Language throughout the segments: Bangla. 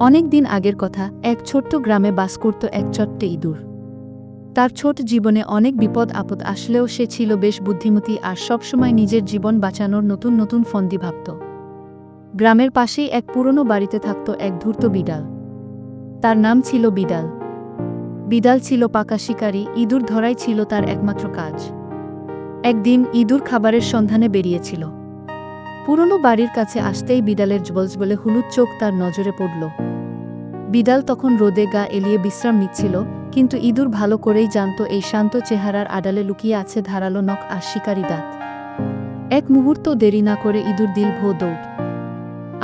অনেক দিন আগের কথা, এক ছোট্ট গ্রামে বাস করত এক চট্টে ইঁদুর। তার ছোট জীবনে অনেক বিপদ আপদ আসলেও সে ছিল বেশ বুদ্ধিমতী আর সবসময় নিজের জীবন বাঁচানোর নতুন নতুন ফন্দি ভাবত। গ্রামের পাশেই এক পুরনো বাড়িতে থাকত এক ধূর্ত বিড়াল। তার নাম ছিল বিড়াল। বিড়াল ছিল পাকা শিকারী, ইঁদুর ধরাই ছিল তার একমাত্র কাজ। একদিন ইঁদুর খাবারের সন্ধানে বেরিয়েছিল। পুরনো বাড়ির কাছে আসতেই বিড়ালের জবলস বলে হলুদ চোখ তার নজরে পড়ল। বিড়াল তখন রোদে গা এলিয়ে বিশ্রাম নিচ্ছিল, কিন্তু ইঁদুর ভালো করেই জানত এই শান্ত চেহারার আড়ালে লুকিয়ে আছে ধারালো নখ আর শিকারি দাঁত। এক মুহূর্ত দেরি না করে ইঁদুর দিল ভো দৌড়।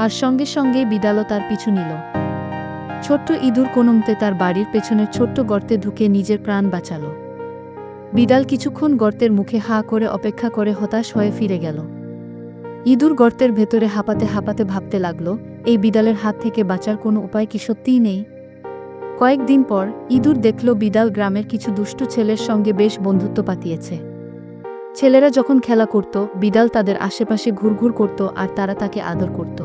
আর সঙ্গে সঙ্গে বিড়ালও তার পিছু নিল। ছোট্ট ইঁদুর কোনমতে তার বাড়ির পেছনের ছোট্ট গর্তে ঢুকে নিজের প্রাণ বাঁচাল। বিড়াল কিছুক্ষণ গর্তের মুখে হা করে অপেক্ষা করে হতাশ হয়ে ফিরে গেল। ইঁদুর গর্তের ভেতরে হাঁপাতে হাঁপাতে ভাবতে লাগল এই বিড়ালের হাত থেকে বাঁচার কোনো উপায় কি সত্যিই নেই? কয়েকদিন পর ইঁদুর দেখল বিড়াল গ্রামের কিছু দুষ্টু ছেলের সঙ্গে বেশ বন্ধুত্ব পাতিয়েছে। ছেলেরা যখন খেলা করত বিড়াল তাদের আশেপাশে ঘুরঘুর করত আর তারা তাকে আদর করত।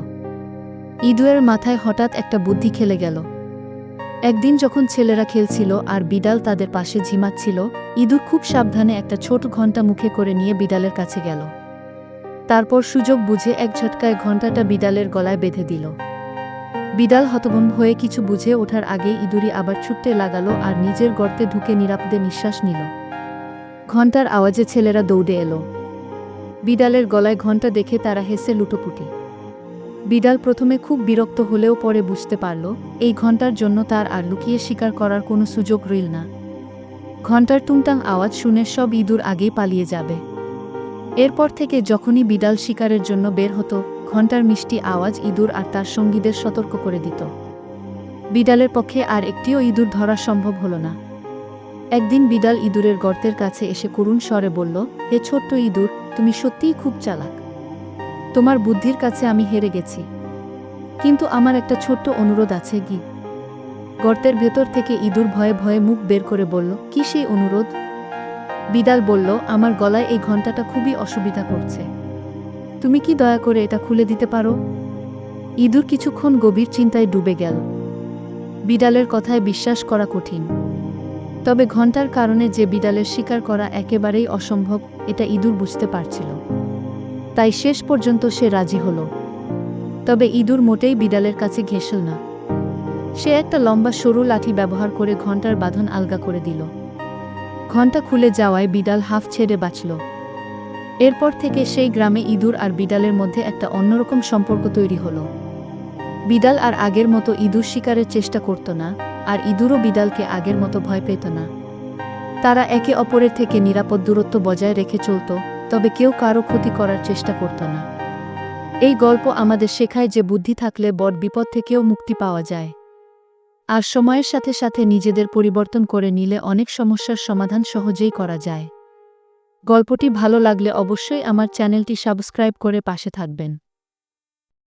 ইঁদুরের মাথায় হঠাৎ একটা বুদ্ধি খেলে গেল। একদিন যখন ছেলেরা খেলছিল আর বিড়াল তাদের পাশে ঝিমাচ্ছিল, ইঁদুর খুব সাবধানে একটা ছোট ঘণ্টা মুখে করে নিয়ে বিড়ালের কাছে গেল। তারপর সুযোগ বুঝে এক ঝটকায় ঘণ্টাটা বিড়ালের গলায় বেঁধে দিল। বিড়াল হতভম্ব হয়ে কিছু বুঝে ওঠার আগে ইঁদুরি আবার ছুটতে লাগালো আর নিজের গর্তে ঢুকে নিরাপদে নিঃশ্বাস নিল। ঘণ্টার আওয়াজে ছেলেরা দৌড়ে এলো। বিড়ালের গলায় ঘণ্টা দেখে তারা হেসে লুটোপুটি। বিড়াল প্রথমে খুব বিরক্ত হলেও পরে বুঝতে পারল, এই ঘণ্টার জন্য তার আর লুকিয়ে শিকার করার কোনো সুযোগ রইল না। ঘণ্টার টুংটাং আওয়াজ শুনে সব ইঁদুর আগেই পালিয়ে যাবে। এরপর থেকে যখনই বিড়াল শিকারের জন্য বের হতো, ঘণ্টার মিষ্টি আওয়াজ ইঁদুর আর তার সঙ্গীদের সতর্ক করে দিত। বিড়ালের পক্ষে আর একটিও ইঁদুর ধরা সম্ভব হলো না। একদিন বিড়াল ইঁদুরের গর্তের কাছে এসে করুণ স্বরে বলল, হে ছোট্ট ইঁদুর, তুমি সত্যিই খুব চালাক। তোমার বুদ্ধির কাছে আমি হেরে গেছি। কিন্তু আমার একটা ছোট্ট অনুরোধ আছে কি গর্তের ভেতর থেকে ইঁদুর ভয়ে ভয়ে মুখ বের করে বলল, কি সেই অনুরোধ? বিড়াল বলল, আমার গলায় এই ঘণ্টাটা খুবই অসুবিধা করছে। তুমি কি দয়া করে এটা খুলে দিতে পারো? ইঁদুর কিছুক্ষণ গভীর চিন্তায় ডুবে গেল। বিড়ালের কথায় বিশ্বাস করা কঠিন। তবে ঘণ্টার কারণে যে বিড়ালের শিকার করা একেবারেই অসম্ভব, এটা ইঁদুর বুঝতে পারছিল। তাই শেষ পর্যন্ত সে রাজি হল। তবে ইঁদুর মোটেই বিড়ালের কাছে ঘেঁষল না। সে একটা লম্বা সরু লাঠি ব্যবহার করে ঘণ্টার বাঁধন আলগা করে দিল। ঘণ্টা খুলে যাওয়ায় বিড়াল হাফ ছেড়ে বাঁচল। এরপর থেকে সেই গ্রামে ইঁদুর আর বিড়ালের মধ্যে একটা অন্যরকম সম্পর্ক তৈরি হলো। বিড়াল আর আগের মতো ইঁদুর শিকারের চেষ্টা করত না, আর ইঁদুরও বিড়ালকে আগের মতো ভয় পেত না। তারা একে অপরের থেকে নিরাপদ দূরত্ব বজায় রেখে চলত, তবে কেউ কারও ক্ষতি করার চেষ্টা করত না। এই গল্প আমাদের শেখায় যে বুদ্ধি থাকলে বড় বিপদ থেকেও মুক্তি পাওয়া যায়। আর সময়ের সাথে সাথে নিজেদের পরিবর্তন করে নিলে অনেক সমস্যার সমাধান সহজেই করা যায়। গল্পটি ভালো লাগলে অবশ্যই আমার চ্যানেলটি সাবস্ক্রাইব করে পাশে থাকবেন।